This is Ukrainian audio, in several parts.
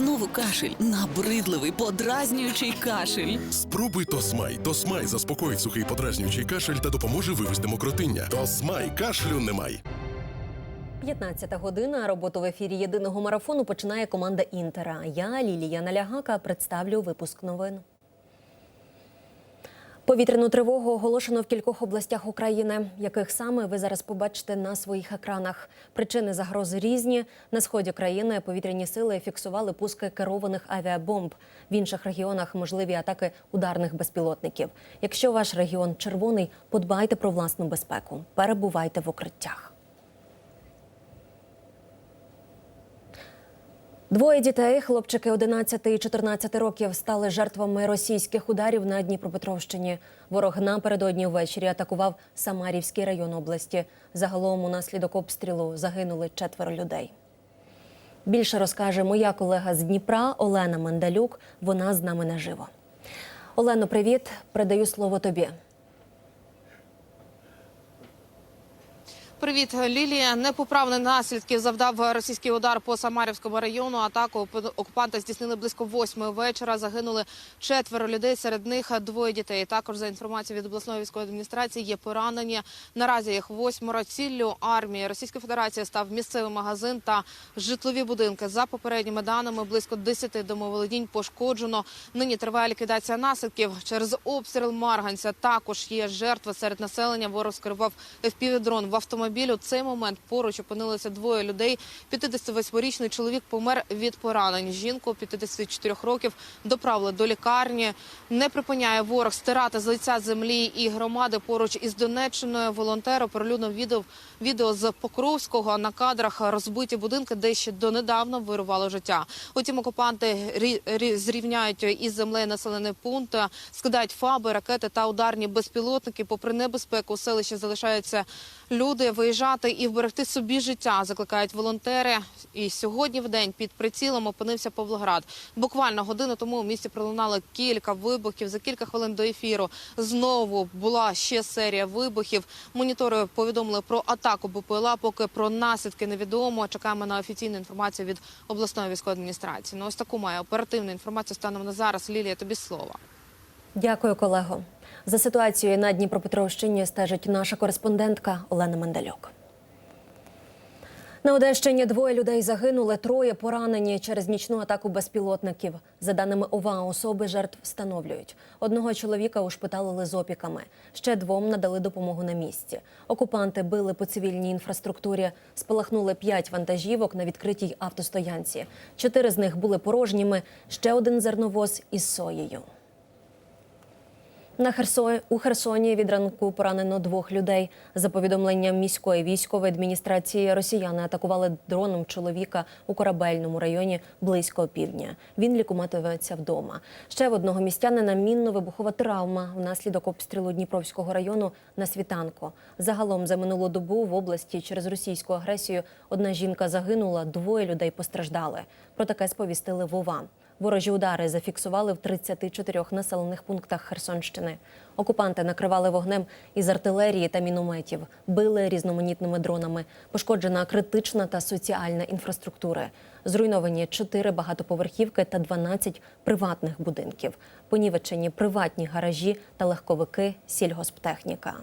Знову кашель, набридливий, подразнюючий кашель. Спробуй Тосмай. Тосмай заспокоїть сухий подразнюючий кашель та допоможе вивести мокротиння. Тосмай кашлю немай. 15 година. Роботу в ефірі єдиного марафону починає команда Інтера. Я Лілія Налягака представлю випуск новин. Повітряну тривогу оголошено в кількох областях України, яких саме ви зараз побачите на своїх екранах. Причини загрози різні. На сході країни повітряні сили фіксували пуски керованих авіабомб. В інших регіонах можливі атаки ударних безпілотників. Якщо ваш регіон червоний, подбайте про власну безпеку. Перебувайте в укриттях. Двоє дітей, хлопчики 11 і 14 років, стали жертвами російських ударів на Дніпропетровщині. Ворог напередодні ввечері атакував Самарівський район області. Загалом унаслідок обстрілу загинули четверо людей. Більше розкаже моя колега з Дніпра Олена Мандалюк. Вона з нами наживо. Олено, привіт. Передаю слово тобі. Привіт, Лілія. Непоправні наслідки завдав російський удар по Самарівському району. Атаку окупанти здійснили близько восьмої вечора. Загинули четверо людей. Серед них двоє дітей. Також за інформацією від обласної військової адміністрації є поранені. Наразі їх восьмеро. Ціллю армії Російської Федерації став місцевий магазин та житлові будинки. За попередніми даними близько 10 домоволодінь пошкоджено. Нині триває ліквідація наслідків через обстріл Марганця. Також є жертви серед населення. Ворог скерував FPV-дрон в автомобіль. У цей момент поруч опинилися двоє людей. 58-річний чоловік помер від поранень. Жінку 54 років доправили до лікарні. Не припиняє ворог стирати з лиця землі і громади поруч із Донеччиною. Волонтер оприлюднив відео, відео з Покровського на кадрах розбиті будинки, де ще донедавна вирувало життя. Утім, окупанти рі- рі- зрівняють із землею населений пункт, скидають фаби, ракети та ударні безпілотники. Попри небезпеку, у селищі залишаються люди. Виїжджати і вберегти собі життя закликають волонтери. І сьогодні в день під прицілом опинився Павлоград. Буквально годину тому у місті пролунало кілька вибухів. За кілька хвилин до ефіру знову була ще серія вибухів. Монітори повідомили про атаку БПЛА. Поки про наслідки невідомо. Чекаємо на офіційну інформацію від обласної військової адміністрації. Ну ось таку має оперативну інформацію станом на зараз. Лілія, тобі слово. Дякую, колего. За ситуацією на Дніпропетровщині стежить наша кореспондентка Олена Мандалюк. На Одещині двоє людей загинули, троє поранені через нічну атаку безпілотників. За даними ОВА, особи жертв встановлюють. Одного чоловіка ушпиталили з опіками. Ще двом надали допомогу на місці. Окупанти били по цивільній інфраструктурі. Спалахнули п'ять вантажівок на відкритій автостоянці. Чотири з них були порожніми. Ще один зерновоз із соєю. На Херсо... у Херсоні від ранку поранено двох людей. За повідомленням міської військової адміністрації, росіяни атакували дроном чоловіка у корабельному районі близько півдня. Він лікуватиметься вдома. Ще в одного містянина мінно-вибухова травма внаслідок обстрілу Дніпровського району на світанку. Загалом за минулу добу в області через російську агресію одна жінка загинула, двоє людей постраждали. Про таке сповістили Вова. Ворожі удари зафіксували в 34 населених пунктах Херсонщини. Окупанти накривали вогнем із артилерії та мінометів, били різноманітними дронами. Пошкоджена критична та соціальна інфраструктура. Зруйновані 4 багатоповерхівки та 12 приватних будинків. Понівечені приватні гаражі та легковики, сільгосптехніка.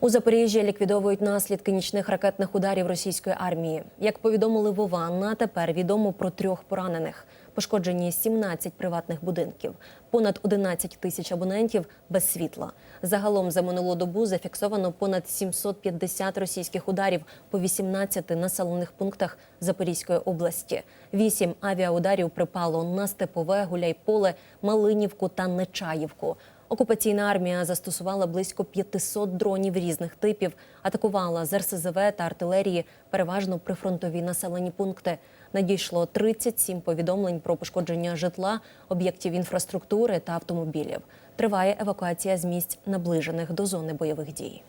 У Запоріжжі ліквідовують наслідки нічних ракетних ударів російської армії. Як повідомили Вова, на тепер відомо про трьох поранених. Пошкоджені 17 приватних будинків, понад 11 тисяч абонентів без світла. Загалом за минулу добу зафіксовано понад 750 російських ударів по 18 населених пунктах Запорізької області. Вісім авіаударів припало на Степове, Гуляйполе, Малинівку та Нечаївку. Окупаційна армія застосувала близько 500 дронів різних типів, атакувала з РСЗВ та артилерії, переважно прифронтові населені пункти. Надійшло 37 повідомлень про пошкодження житла, об'єктів інфраструктури та автомобілів. Триває евакуація з місць, наближених до зони бойових дій.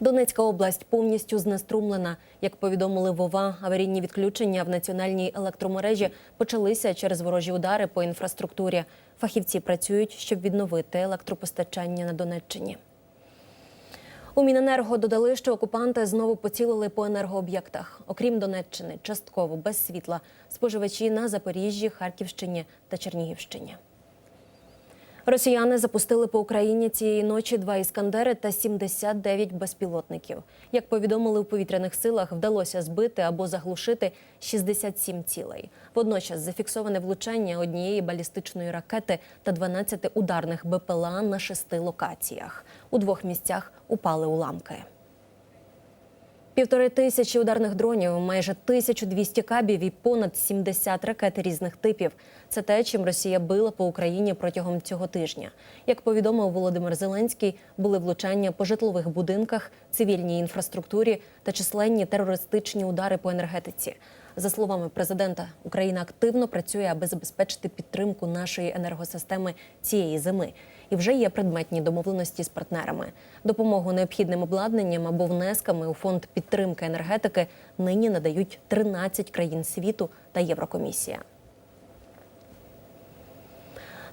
Донецька область повністю знеструмлена. Як повідомили Вова, аварійні відключення в національній електромережі почалися через ворожі удари по інфраструктурі. Фахівці працюють, щоб відновити електропостачання на Донеччині. У Міненерго додали, що окупанти знову поцілили по енергооб'єктах. Окрім Донеччини, частково без світла споживачі на Запоріжжі, Харківщині та Чернігівщині. Росіяни запустили по Україні цієї ночі два іскандери та 79 безпілотників. Як повідомили у повітряних силах, вдалося збити або заглушити 67 цілей. Водночас зафіксоване влучання однієї балістичної ракети та 12 ударних БПЛА на шести локаціях. У двох місцях упали уламки. Півтори тисячі ударних дронів, майже 1200 кабів і понад 70 ракет різних типів. Це те, чим Росія била по Україні протягом цього тижня. Як повідомив Володимир Зеленський, були влучання по житлових будинках, цивільній інфраструктурі та численні терористичні удари по енергетиці. За словами президента, Україна активно працює, аби забезпечити підтримку нашої енергосистеми цієї зими. І вже є предметні домовленості з партнерами. Допомогу необхідним обладнанням або внесками у фонд підтримки енергетики нині надають 13 країн світу та Єврокомісія.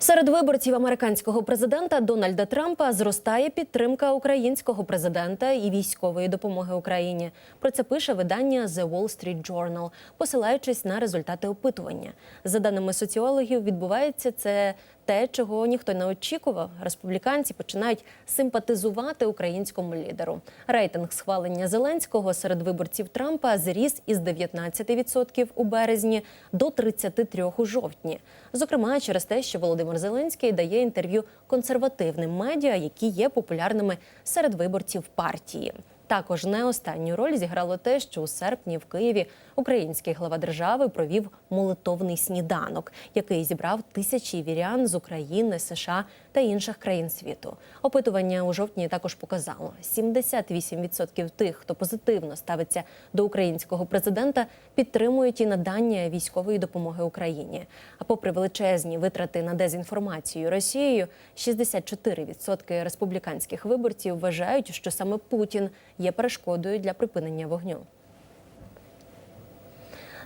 Серед виборців американського президента Дональда Трампа зростає підтримка українського президента і військової допомоги Україні. Про це пише видання The Wall Street Journal, посилаючись на результати опитування. За даними соціологів, відбувається це те, чого ніхто не очікував. Республіканці починають симпатизувати українському лідеру. Рейтинг схвалення Зеленського серед виборців Трампа зріс із 19% у березні до 33% у жовтні. Зокрема, через те, що Володимир Зеленський дає інтерв'ю консервативним медіа, які є популярними серед виборців партії. Також не останню роль зіграло те, що у серпні в Києві український глава держави провів молитовний сніданок, який зібрав тисячі вірян з України, США та інших країн світу. Опитування у жовтні також показало: 78% тих, хто позитивно ставиться до українського президента, підтримують і надання військової допомоги Україні. А попри величезні витрати на дезінформацію Росією, 64% республіканських виборців вважають, що саме Путін є перешкодою для припинення вогню.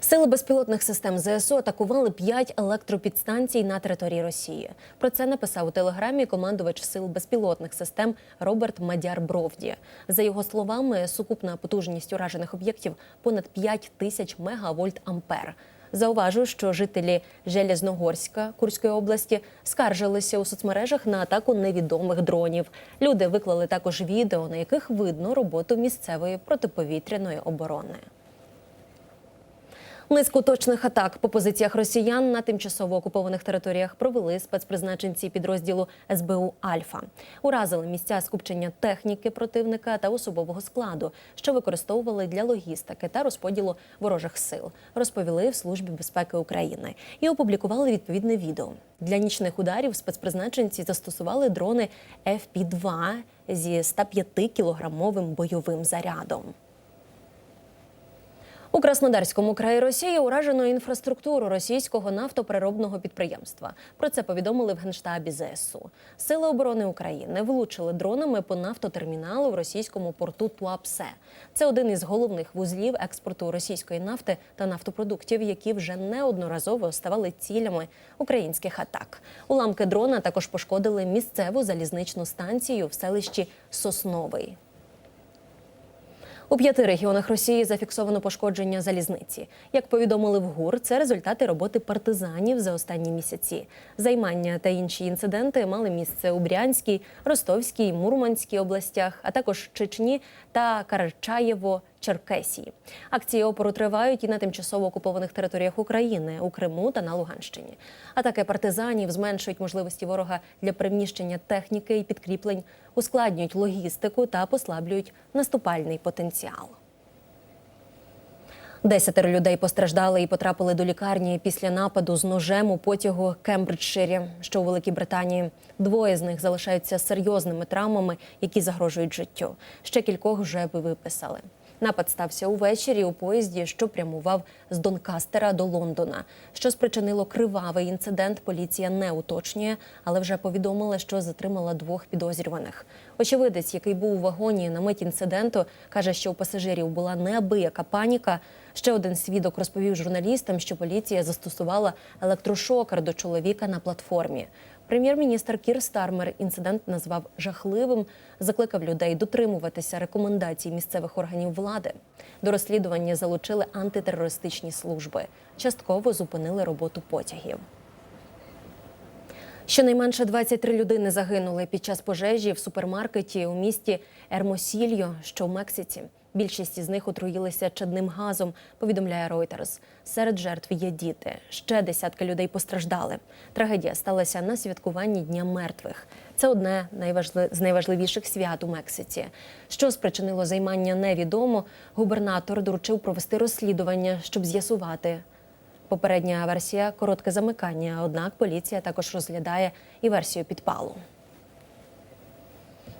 Сили безпілотних систем ЗСУ атакували п'ять електропідстанцій на території Росії. Про це написав у телеграмі командувач сил безпілотних систем Роберт Мадяр Бровді. За його словами, сукупна потужність уражених об'єктів понад 5 тисяч мегавольт ампер. Зауважу, що жителі Железногорська Курської області скаржилися у соцмережах на атаку невідомих дронів. Люди виклали також відео, на яких видно роботу місцевої протиповітряної оборони. Низку точних атак по позиціях росіян на тимчасово окупованих територіях провели спецпризначенці підрозділу СБУ Альфа. Уразили місця скупчення техніки противника та особового складу, що використовували для логістики та розподілу ворожих сил. Розповіли в службі безпеки України і опублікували відповідне відео. Для нічних ударів спецпризначенці застосували дрони FP-2 зі 105 кілограмовим бойовим зарядом. У Краснодарському краї Росії уражено інфраструктуру російського нафтопереробного підприємства. Про це повідомили в генштабі ЗСУ. Сили оборони України влучили дронами по нафтотерміналу в російському порту Туапсе. Це один із головних вузлів експорту російської нафти та нафтопродуктів, які вже неодноразово ставали цілями українських атак. Уламки дрона також пошкодили місцеву залізничну станцію в селищі Сосновий. У п'яти регіонах Росії зафіксовано пошкодження залізниці. Як повідомили в ГУР, це результати роботи партизанів за останні місяці. Займання та інші інциденти мали місце у Брянській, Ростовській, Мурманській областях, а також Чечні та Карачаєво. Черкесії акції опору тривають і на тимчасово окупованих територіях України у Криму та на Луганщині. Атаки партизанів зменшують можливості ворога для приміщення техніки і підкріплень, ускладнюють логістику та послаблюють наступальний потенціал. Десятеро людей постраждали і потрапили до лікарні після нападу з ножем у потягу Кембриджширі, що у Великій Британії. Двоє з них залишаються серйозними травмами, які загрожують життю. Ще кількох вже виписали. Напад стався увечері у поїзді, що прямував з Донкастера до Лондона. Що спричинило кривавий інцидент, поліція не уточнює, але вже повідомила, що затримала двох підозрюваних. Очевидець, який був у вагоні на мить інциденту, каже, що у пасажирів була неабияка паніка. Ще один свідок розповів журналістам, що поліція застосувала електрошокер до чоловіка на платформі. Прем'єр-міністр Кір Стармер інцидент назвав жахливим, закликав людей дотримуватися рекомендацій місцевих органів влади. До розслідування залучили антитерористичні служби. Частково зупинили роботу потягів. Щонайменше 23 людини загинули під час пожежі в супермаркеті у місті Ермосільо, що в Мексиці. Більшість із них отруїлися чадним газом, повідомляє Reuters. Серед жертв є діти. Ще десятки людей постраждали. Трагедія сталася на святкуванні Дня мертвих. Це одне з найважливіших свят у Мексиці. Що спричинило займання, невідомо. Губернатор доручив провести розслідування, щоб з'ясувати. Попередня версія коротке замикання, однак поліція також розглядає і версію підпалу.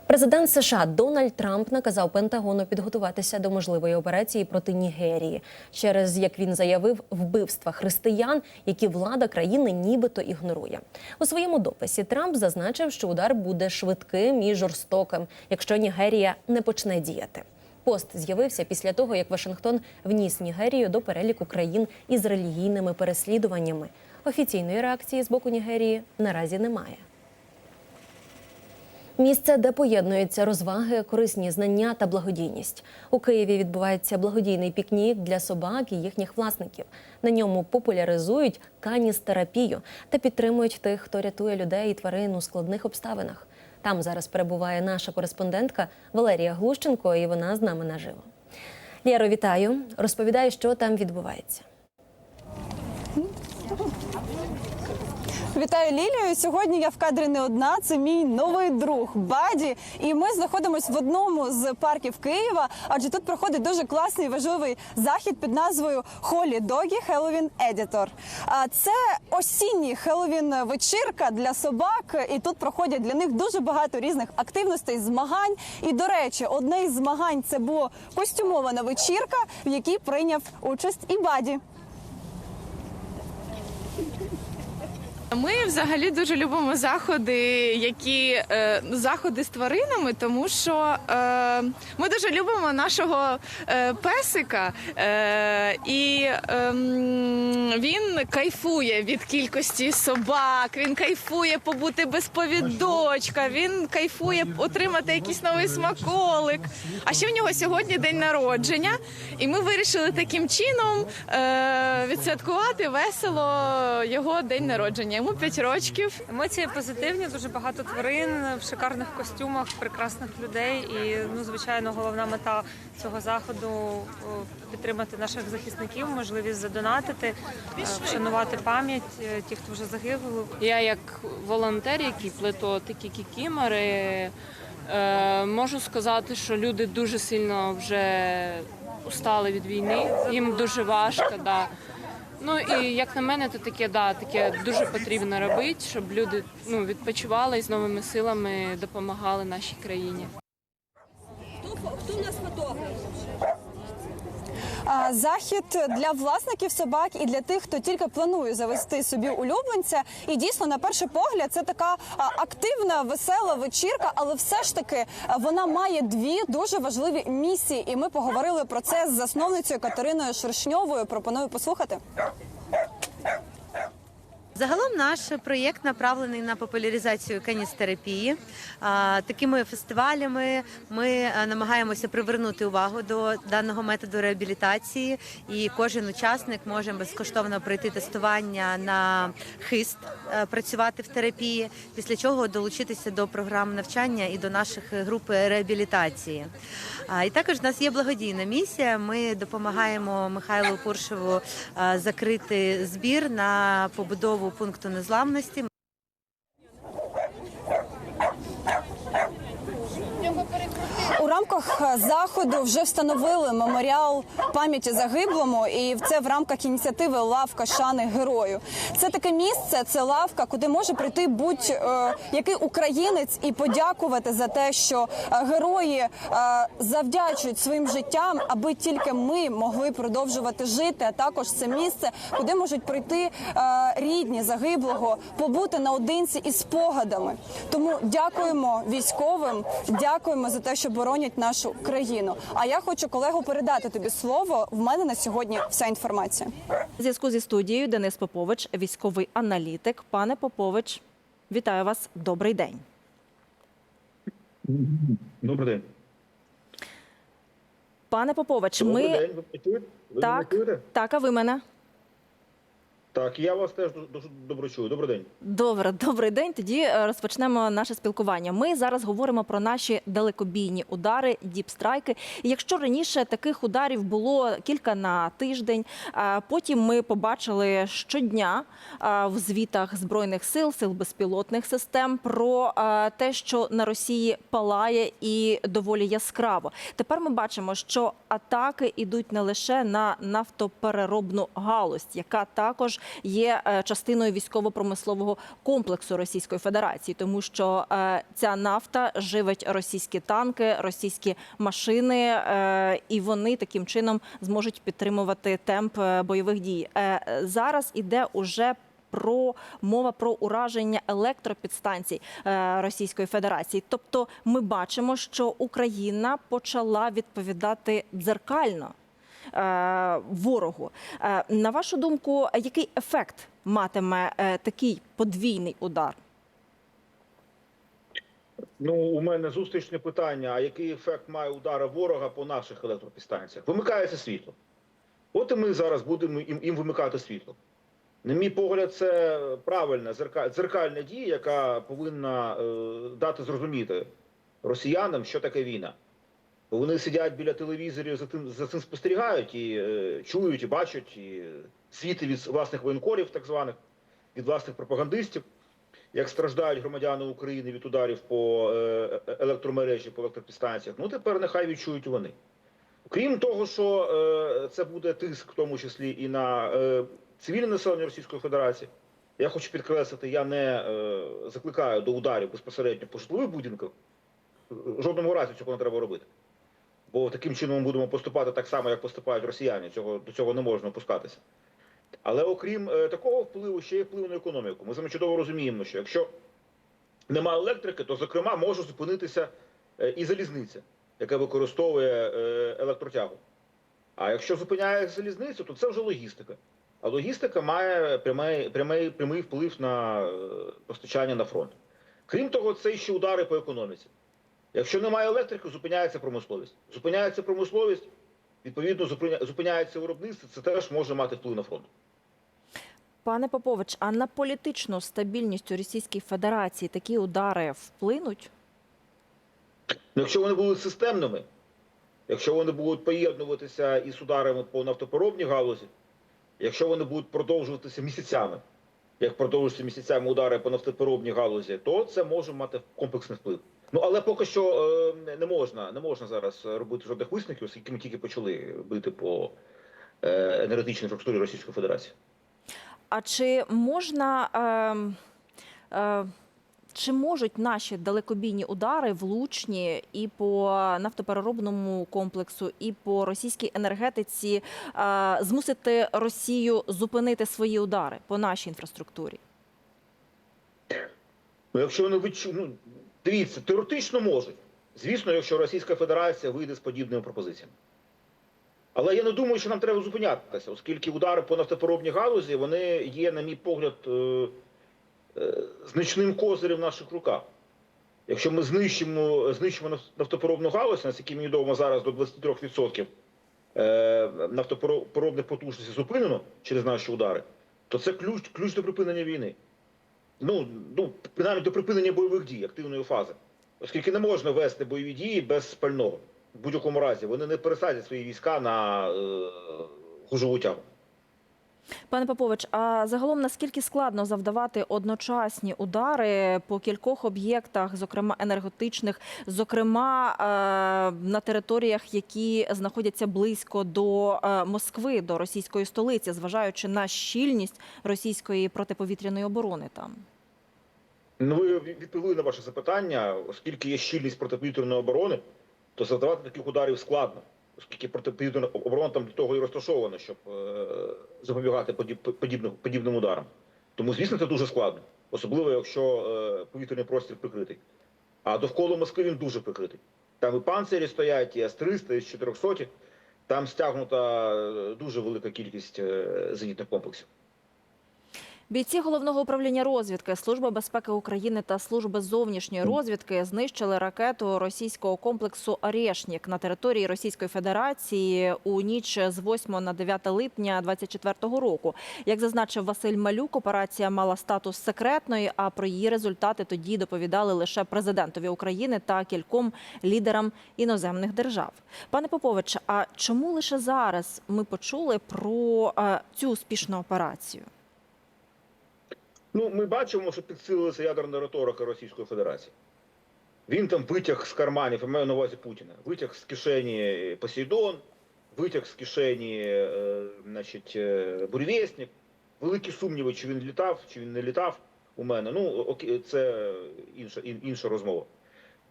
Президент США Дональд Трамп наказав Пентагону підготуватися до можливої операції проти Нігерії через, як він заявив, вбивства християн, які влада країни нібито ігнорує. У своєму дописі Трамп зазначив, що удар буде швидким і жорстоким, якщо Нігерія не почне діяти. Пост з'явився після того, як Вашингтон вніс Нігерію до переліку країн із релігійними переслідуваннями. Офіційної реакції з боку Нігерії наразі немає. Місце, де поєднуються розваги, корисні знання та благодійність. У Києві відбувається благодійний пікнік для собак і їхніх власників. На ньому популяризують каністерапію та підтримують тих, хто рятує людей і тварин у складних обставинах. Там зараз перебуває наша кореспондентка Валерія Глущенко, і вона з нами наживо. Лєро, вітаю. Розповідаю, що там відбувається. Вітаю Лілію. Сьогодні я в кадрі не одна. Це мій новий друг Баді. І ми знаходимося в одному з парків Києва, адже тут проходить дуже класний важливий захід під назвою Холі Догі Хеллоуін Едітор. Це осінній Хеллоуін вечірка для собак. І тут проходять для них дуже багато різних активностей, змагань. І до речі, одне із змагань це було костюмована вечірка, в якій прийняв участь і Баді. Ми взагалі дуже любимо заходи, які е, заходи з тваринами, тому що е, ми дуже любимо нашого е, песика, е, і ем, він кайфує від кількості собак. Він кайфує побути без повідочка. Він кайфує отримати якийсь новий смаколик. А ще в нього сьогодні день народження, і ми вирішили таким чином е, відсвяткувати весело його день народження. Йому 5 років. Емоції позитивні, дуже багато тварин в шикарних костюмах, прекрасних людей. І ну, звичайно, головна мета цього заходу підтримати наших захисників, можливість задонатити, е, вшанувати пам'ять е, тих, хто вже загинув. Я як волонтер, який плету такі кікімори, е, можу сказати, що люди дуже сильно вже устали від війни. Їм дуже важко. Да. Ну і як на мене, то таке, да, таке дуже потрібно робити, щоб люди ну, відпочивали і з новими силами допомагали нашій країні. А, Захід для власників собак і для тих, хто тільки планує завести собі улюбленця. І дійсно, на перший погляд, це така активна, весела вечірка, але все ж таки вона має дві дуже важливі місії. І ми поговорили про це з засновницею Катериною Шершньовою. Пропоную послухати. Загалом наш проєкт направлений на популяризацію каністерапії. Такими фестивалями ми намагаємося привернути увагу до даного методу реабілітації, і кожен учасник може безкоштовно пройти тестування на хист, е, працювати в терапії, після чого долучитися до програм навчання і до наших груп реабілітації. І також в нас є благодійна місія. Ми допомагаємо Михайлу Куршеву закрити збір на побудову пункту незламності. У рамках е, заходу вже встановили меморіал пам'яті загиблому, і це в рамках ініціативи Лавка шани герою. Це таке місце, це лавка, куди може прийти будь-який українець і подякувати за те, що е, герої е, завдячують своїм життям, аби тільки ми могли продовжувати жити. А також це місце, куди можуть прийти е, рідні загиблого, побути наодинці із спогадами. Тому дякуємо військовим, дякуємо за те, що боронять нашу країну. А я хочу колегу передати тобі слово. В мене на сьогодні вся інформація. Зв'язку зі студією Денис Попович, військовий аналітик. Пане Попович, вітаю вас. Добрий день. Добрий день. Пане Попович, Добрий ми день. Ви? Ви Так. так, а ви мене? Так, я вас теж дуже- добре чую. Добрий день. Добре, добрий день. Тоді е, розпочнемо наше спілкування. Ми зараз говоримо про наші далекобійні удари, діпстрайки. Якщо раніше таких ударів було кілька на тиждень, а потім ми побачили щодня в звітах збройних сил, сил безпілотних систем про те, що на Росії палає і доволі яскраво. Тепер ми бачимо, що атаки йдуть не лише на нафтопереробну галузь, яка також є е, частиною військово-промислового комплексу Російської Федерації, тому що е, ця нафта живить російські танки, російські машини, е, і вони таким чином зможуть підтримувати темп бойових дій. Зараз іде уже про мова про ураження електропідстанцій Російської Федерації. Тобто, ми бачимо, що Україна почала відповідати дзеркально ворогу. Е, На вашу думку, який ефект матиме е, такий подвійний удар? Ну, у мене зустрічне питання: а який ефект має удари ворога по наших електропідстанціях? Вимикається світло. От і ми зараз будемо їм, їм вимикати світло. На мій погляд, це правильна дзеркальна дія, яка повинна е, дати зрозуміти росіянам, що таке війна. Вони сидять біля телевізорів, за тим за цим спостерігають і е, чують, і бачать, і світи від власних воєнкорів, так званих, від власних пропагандистів, як страждають громадяни України від ударів по е, е, електромережі, по електропідстанціях. Ну тепер нехай відчують вони. Крім того, що е, це буде тиск, в тому числі і на е, цивільне населення Російської Федерації. Я хочу підкреслити, я не е, закликаю до ударів безпосередньо по житлових будинках. В жодному разі цього не треба робити. Бо таким чином ми будемо поступати так само, як поступають росіяни. Цього, до цього не можна опускатися. Але окрім е, такого впливу, ще є вплив на економіку. Ми вами чудово розуміємо, що якщо немає електрики, то зокрема може зупинитися е, і залізниця, яка використовує е, електротягу. А якщо зупиняє залізницю, то це вже логістика. А логістика має прямий, прямий, прямий вплив на е, постачання на фронт. Крім того, це ще удари по економіці. Якщо немає електрики, зупиняється промисловість. Зупиняється промисловість, відповідно, зупиняється виробництво, це теж може мати вплив на фронт. Пане Попович, а на політичну стабільність у Російській Федерації такі удари вплинуть? Ну, Якщо вони будуть системними, якщо вони будуть поєднуватися із ударами по нафтопереробній галузі, якщо вони будуть продовжуватися місяцями, як продовжуються місяцями удари по нафтопереробній галузі, то це може мати комплексний вплив. Ну але поки що е, не можна, не можна зараз робити жодних висновків, оскільки ми тільки почали бити по е, енергетичній інфраструктурі Російської Федерації. А чи можна е, е, чи можуть наші далекобійні удари влучні і по нафтопереробному комплексу, і по російській енергетиці е, змусити Росію зупинити свої удари по нашій інфраструктурі? Ну, якщо вони відчу... ну, дивіться, теоретично можуть. Звісно, якщо Російська Федерація вийде з подібними пропозиціями. Але я не думаю, що нам треба зупинятися, оскільки удари по нафтопереробній галузі вони є, на мій погляд, е, е, значним козирем в наших руках. Якщо ми знищимо, знищимо наф- нафтопереробну галузь, наскільки мені відомо зараз до 23% е, нафтопереробних потужностей зупинено через наші удари, то це ключ, ключ до припинення війни. Ну, ну, принаймні до припинення бойових дій, активної фази. Оскільки не можна вести бойові дії без спального. В будь-якому разі вони не пересадять свої війська на е, гужову тягу. Пане Попович, а загалом наскільки складно завдавати одночасні удари по кількох об'єктах, зокрема енергетичних, зокрема е, на територіях, які знаходяться близько до е, Москви, до російської столиці, зважаючи на щільність російської протиповітряної оборони там? Ну, ви відповіли на ваше запитання, оскільки є щільність протиповітряної оборони, то завдавати таких ударів складно, оскільки протиповітряна оборона там для того і розташована, щоб е, запобігати подібним, подібним ударам. Тому, звісно, це дуже складно, особливо якщо е, повітряний простір прикритий. А довкола Москви він дуже прикритий. Там і панцирі стоять, і С-300, і С-400. Там стягнута е, дуже велика кількість зенітних комплексів. Бійці головного управління розвідки Служби безпеки України та Служби зовнішньої розвідки знищили ракету російського комплексу «Орешнік» на території Російської Федерації у ніч з 8 на 9 липня 2024 року. Як зазначив Василь Малюк, операція мала статус секретної, а про її результати тоді доповідали лише президентові України та кільком лідерам іноземних держав. Пане Попович, а чому лише зараз ми почули про е, цю успішну операцію? Ну, ми бачимо, що підсилилася ядерна риторика Російської Федерації. Він там витяг з карманів, я маю на увазі Путіна, витяг з кишені Посейдон, витяг з кишені е, значить, е, Буревєснік. Великі сумніви, чи він літав, чи він не літав у мене. Ну, окей, це інша, ін- інша розмова.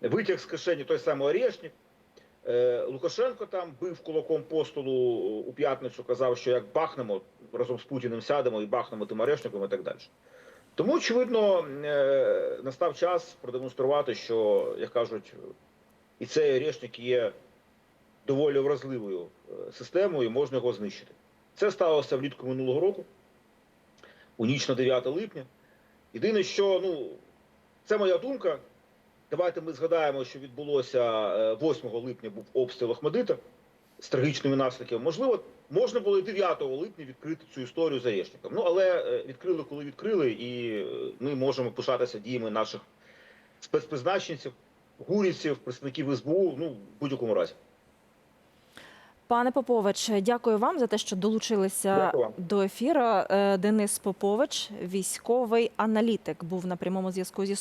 Витяг з кишені той самий Орешник. Е, Лукашенко там бив кулаком по столу у п'ятницю, казав, що як бахнемо, разом з Путіним сядемо і бахнемо тим Орешником і так далі. Тому, очевидно, е, настав час продемонструвати, що, як кажуть, і цей Орешник є доволі вразливою е, системою, і можна його знищити. Це сталося влітку минулого року, у ніч на 9 липня. Єдине, що ну, це моя думка. Давайте ми згадаємо, що відбулося е, 8 липня був обстріл Ахмедита з трагічними наслідками. Можливо, можна було і 9 липня відкрити цю історію з Орешником. Ну, але е, відкрили, коли відкрили, і е, ми можемо пишатися діями наших спецпризначенців, гурівців, представників СБУ, ну, в будь-якому разі. Пане Попович, дякую вам за те, що долучилися Дякую до ефіру. Е, Денис Попович, військовий аналітик, був на прямому зв'язку зі.